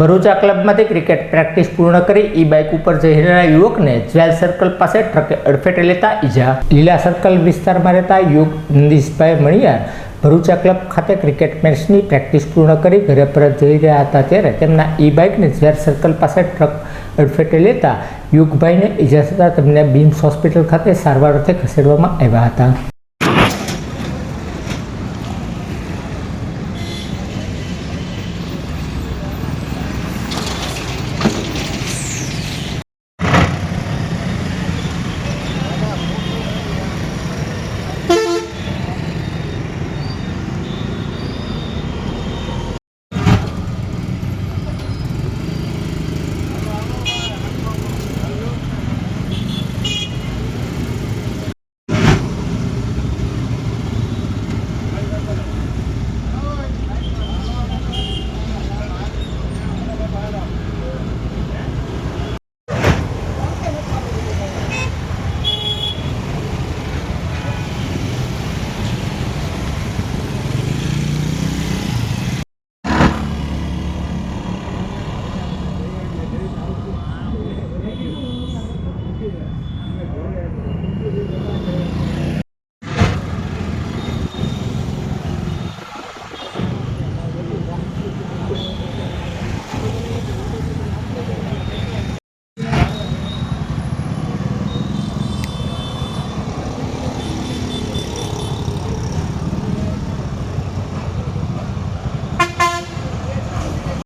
Bharucha ક્લબમાંથી cricket practice પૂર્ણ કરી ઈ bike ઉપર જઈ રહેલા યુવકને જ્વેલ સર્કલ પાસે ટ્રકે અડફેટે લેતા ઈજા. લીલા સર્કલ વિસ્તારમાં રહેતા યુવક નંદીશભાઈ મણિયાર ભરૂચા ક્લબ ખાતે ક્રિકેટ મેચની પ્રેક્ટિસ પૂર્ણ કરી ઘરે પરત જઈ રહ્યા હતા ત્યારે તેમના ઈ બાઇકને ઝેર સર્કલ પાસે ટ્રક અડફેટે લેતા યુગભાઈને ઈજા થતાં તેમને બીમ્સ હોસ્પિટલ ખાતે સારવાર અર્થે ખસેડવામાં આવ્યા હતા.